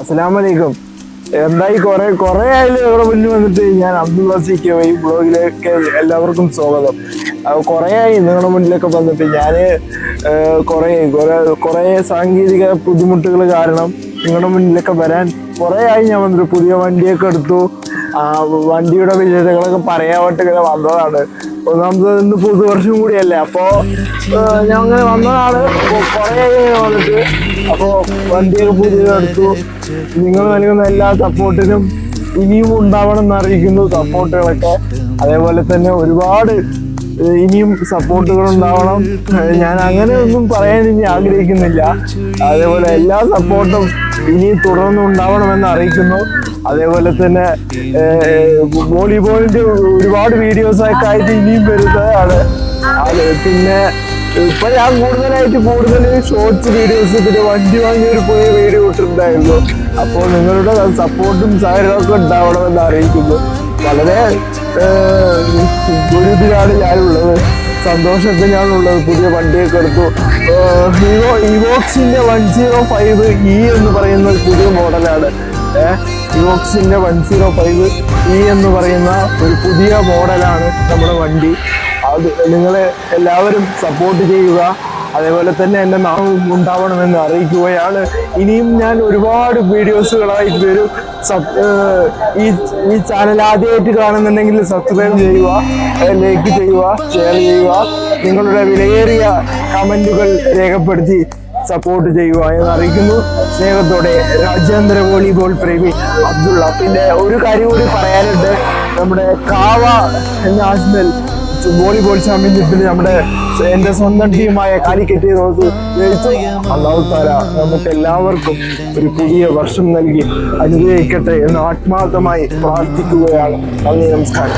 അസ്സലാമലൈക്കും. എന്തായി കൊറേ കൊറേ ആയാലും ഇവിടെ മുന്നിൽ വന്നിട്ട്? ഞാൻ അബ്ദുൾ വസീക്ക് ഈ ബ്ലോഗിലേക്ക് എല്ലാവർക്കും സ്വാഗതം. കുറെ ആയി നിങ്ങളുടെ മുന്നിലൊക്കെ വന്നിട്ട്. ഞാൻ കുറെ കുറെ കുറെ സാങ്കേതിക ബുദ്ധിമുട്ടുകൾ കാരണം നിങ്ങളുടെ മുന്നിലൊക്കെ വരാൻ കുറെ ആയി ഞാൻ വന്നിട്ട് പുതിയ വണ്ടിയൊക്കെ എടുത്തു. ആ വണ്ടിയുടെ വിശേഷങ്ങളൊക്കെ പറയാൻ വേണ്ടി ഇങ്ങനെ വന്നതാണ്. ഒന്നാമത് ഇന്ന് പുതുവർഷം കൂടിയല്ലേ അപ്പോ ഞാൻ അങ്ങനെ വന്നതാണ്. കുറെ വന്നിട്ട്. അപ്പോ വണ്ടിയൊക്കെ പുതിയത് എടുത്തു. നിങ്ങൾ നൽകുന്ന എല്ലാ സപ്പോർട്ടിനും ഇനിയും ഉണ്ടാവണം എന്ന് അറിയിക്കുന്നു സപ്പോർട്ടുകളൊക്കെ. അതേപോലെ തന്നെ ഒരുപാട് ഇനിയും സപ്പോർട്ടുകൾ ഉണ്ടാവണം ഞാൻ അങ്ങനെ ഒന്നും പറയാൻ ഇനി ആഗ്രഹിക്കുന്നില്ല. അതേപോലെ എല്ലാ സപ്പോർട്ടും ഇനി തുടർന്ന് ഉണ്ടാവണമെന്ന് അറിയിക്കുന്നു. അതേപോലെ തന്നെ വോളിബോളിന്റെ ഒരുപാട് വീഡിയോസ് ഒക്കെ ആയിട്ട് ഇനിയും വരുന്നതാണ്. പിന്നെ ഇപ്പൊ ഞാൻ കൂടുതലായിട്ട് കൂടുതൽ ഷോർട്സ് വീഡിയോസ് പിന്നെ വണ്ടി വാങ്ങിയ ഒരു പോയ വീഡിയോ ഇട്ടിട്ടുണ്ടായിരുന്നു. അപ്പോൾ നിങ്ങളുടെ സപ്പോർട്ടും സഹകരണമൊക്കെ ഉണ്ടാവണമെന്ന് അറിയിക്കുന്നു. വളരെ ഏഹ്, ഗുരുതിലാണ് ഞാനുള്ളത് സന്തോഷത്തിലാണുള്ളത് പുതിയ വണ്ടിയൊക്കെ എടുത്തു. ഹീറോ ഇവോക്സിന്റെ വൺ സീറോ ഫൈവ് ഇ എന്ന് പറയുന്ന പുതിയ മോഡലാണ്. ഇവോക്സിന്റെ വൺ സീറോ ഫൈവ് ഇ എന്ന് പറയുന്ന ഒരു പുതിയ മോഡലാണ് നമ്മുടെ വണ്ടി. അത് നിങ്ങളെ എല്ലാവരും സപ്പോർട്ട് ചെയ്യുക. അതേപോലെ തന്നെ എന്റെ നാമം ഉണ്ടാവണമെന്ന് അറിയിക്കുകയാണ്. ഇനിയും ഞാൻ ഒരുപാട് വീഡിയോസുകളായിട്ട് വരും. ഈ ഈ ചാനൽ ആദ്യമായിട്ട് കാണുന്നുണ്ടെങ്കിൽ സബ്സ്ക്രൈബ് ചെയ്യുക ലൈക്ക് ചെയ്യുക ഷെയർ ചെയ്യുക. നിങ്ങളുടെ വിലയേറിയ കമന്റുകൾ രേഖപ്പെടുത്തി സപ്പോർട്ട് ചെയ്യുക എന്ന് അറിയിക്കുന്നു. സ്നേഹത്തോടെ രാജ്യാന്തര വോളിബോൾ പ്രേമി അബ്ദുള്ള. പിന്നെ ഒരു കാര്യം കൂടി പറയാനുണ്ട്. നമ്മുടെ കാവ നാഷണൽ വോളിബോൾ ചാമ്പ്യൻഷിപ്പിൽ നമ്മുടെ എന്റെ സ്വന്തം ടീമായ കാലിക്കറ്റ് ജയിച്ചു. അള്ളാഹു താര നമുക്ക് എല്ലാവർക്കും ഒരു പുതിയ വർഷം നൽകി അനുഗ്രഹിക്കട്ടെ എന്ന് ആത്മാർത്ഥമായി പ്രാർത്ഥിക്കുകയാണ്. നന്ദി നമസ്കാരം.